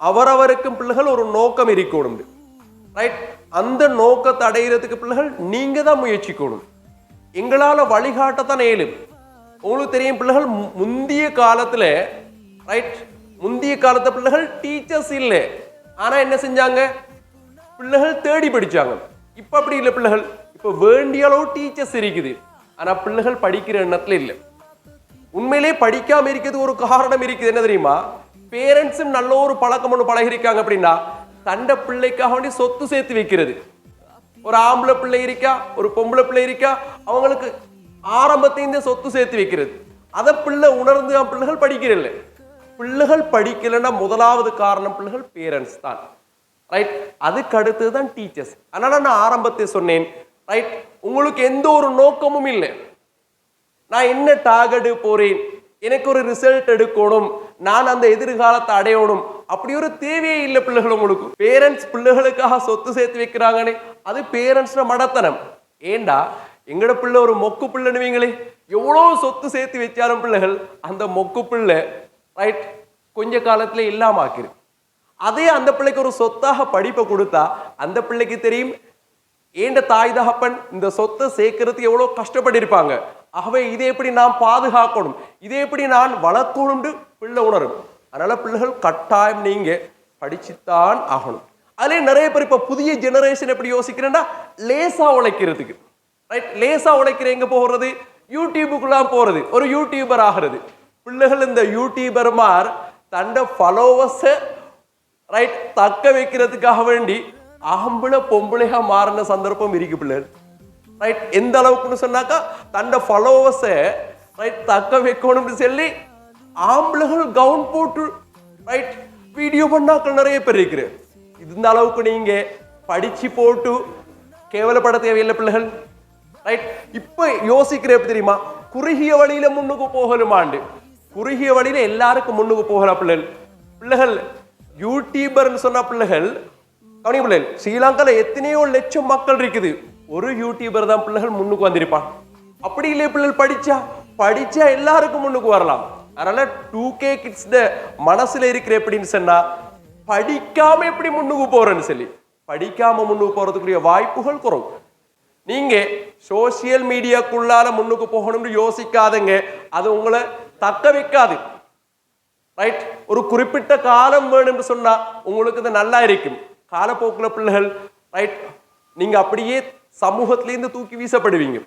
அவரவருக்கும் பிள்ளைகள் ஒரு நோக்கம் இருக்கணும் ரைட் அந்த நோக்கத்தை அடையிறதுக்கு பிள்ளைகள் நீங்க தான் முயற்சிக்கணும். எங்களால வழிகாட்டத்தான் ஏலும். உங்களுக்கு தெரியும் பிள்ளைகள் முந்திய காலத்துல ரைட் முந்திய காலத்து பிள்ளைகள் டீச்சர்ஸ் இல்லை. ஆனா என்ன செஞ்சாங்க? பிள்ளைகள் தேடி படிச்சாங்க. இப்ப அப்படி இல்லை பிள்ளைகள். இப்ப வேண்டிய அளவு டீச்சர்ஸ் இருக்குது. ஆனா பிள்ளைகள் படிக்கிற எண்ணத்தில் இல்லை. உண்மையிலே படிக்காம இருக்கிறது ஒரு காரணம் இருக்குது. என்ன தெரியுமா? பேரண்ட்ஸும் நல்ல ஒரு பழக்கம் ஒன்று பழகிருக்காங்க அப்படின்னா தண்ட பிள்ளைக்காக வேண்டி சொத்து சேர்த்து வைக்கிறது. ஒரு ஆம்பளை பிள்ளை இருக்கா ஒரு பொம்பளை பிள்ளை இருக்கா அவங்களுக்கு ஆரம்பத்தையும் சொத்து சேர்த்து வைக்கிறது. அதை பிள்ளை உணர்ந்து அவன் பிள்ளைகள் படிக்கிறதில்லை பிள்ளைகள் படிக்கலைன்னா முதலாவது காரணம் பிள்ளைகள் பேரண்ட்ஸ் தான். ரைட் அதுக்கு அடுத்தது தான் டீச்சர்ஸ் அதனால நான் ஆரம்பத்தை சொன்னேன். ரைட் உங்களுக்கு எந்த ஒரு நோக்கமும் இல்லை. நான் என்ன டார்கெட் போறேன்? எனக்கு ஒரு ரிசல்ட் எடுக்கணும். நான் அந்த எதிர்காலத்தை அடையணும். அப்படி ஒரு தேவையே இல்லை பிள்ளைகள் உங்களுக்கு. பேரண்ட்ஸ் பிள்ளைகளுக்காக சொத்து சேர்த்து வைக்கிறாங்கன்னு. அது பேரண்ட்ஸ்ல மடத்தனம். ஏண்டா? எங்கட பிள்ளை ஒரு மொக்கு பிள்ளைனுவீங்களே எவ்வளோ சொத்து சேர்த்து வச்சாலும் பிள்ளைகள் அந்த மொக்கு பிள்ளை ரைட் கொஞ்ச காலத்தில் இல்லாம ஆக்கிரு அதே அந்த பிள்ளைக்கு ஒரு சொத்தாக படிப்பை கொடுத்தா அந்த பிள்ளைக்கு தெரியும் ஏண்ட தாய் தகப்பன் இந்த சொத்தை சேர்க்கறதுக்கு எவ்வளோ கஷ்டப்பட்டிருப்பாங்க. ஆகவே இதை எப்படி நான் பாதுகாக்கணும்? இதை எப்படி நான் வளர்க்கணும்னு பிள்ளை உணரும். அதனால் பிள்ளைகள் கட்டாயம் நீங்கள் படிச்சுத்தான் ஆகணும். அதிலே நிறைய பேர் இப்போ புதிய ஜெனரேஷன் எப்படி யோசிக்கிறேன்னா லேசாக உழைக்கிறதுக்கு. ரைட் லேசாக உழைக்கிற எங்கே போகிறது யூடியூபுக்குலாம் போகிறது ஒரு யூடியூபர் ஆகிறது. பிள்ளைகள் இந்த யூடியூபர்மார் தண்ட ஃபாலோவர்ஸை ரைட் தக்க வைக்கிறதுக்காக வேண்டி ஆம்பளை பொம்பளையாக மாறின சந்தர்ப்பம் இருக்கு பிள்ளைகள். ரைட் எந்த அளவுக்குன்னு சொன்னாக்கா தண்ட ஃபாலோவர்ஸை ரைட் தக்க வைக்கணும்னு சொல்லி ஆம்பளைகள் கவுன் போட்டு ரைட் வீடியோ பண்ணாக்கள் நிறைய பேர் இருக்கிற இந்த அளவுக்கு நீங்க படிச்சு போட்டு கேவலப்பட தேவையில்லை பிள்ளைகள் ரைட் இப்ப சிக்கிற எப்படி தெரியுமா? குறுகிய வழியில முன்னுக்கு போகலுமாண்டு குறுகிய வழியில எல்லாருக்கும் முன்னுக்கு போகலாம் பிள்ளைகள். பிள்ளைகள் யூடியூபர்னு சொன்ன பிள்ளைகள் கவனி பிள்ளைகள் ஸ்ரீலங்கால எத்தனையோ லட்சம் மக்கள் இருக்குது. ஒரு யூடியூபர் தான் பிள்ளைகள் முன்னுக்கு வந்திருப்பான். அப்படி இல்லை பிள்ளைகள் படிச்சா படிச்சா எல்லாருக்கும் முன்னுக்கு வரலாம். அதனால டூ கே கிட்ஸ் மனசுல இருக்கிற எப்படின்னு சொன்னா படிக்காம எப்படி முன்னுக்கு போறேன்னு சொல்லி படிக்காம முன்னுக்கு போறதுக்குரிய வாய்ப்புகள் குறவு. நீங்க சோசியல் மீடியாக்குள்ளால முன்னுக்கு போகணும்னு யோசிக்காதங்க. அது உங்களை தக்க வைக்காது. ரைட் ஒரு குறிப்பிட்ட காலம் வேணும்னு சொன்னா உங்களுக்கு இது நல்லா இருக்கும். காலப்போக்குல பிள்ளைகள் ரைட் நீங்க அப்படியே சமூகத்திலேருந்து தூக்கி வீசப்படுவீங்க.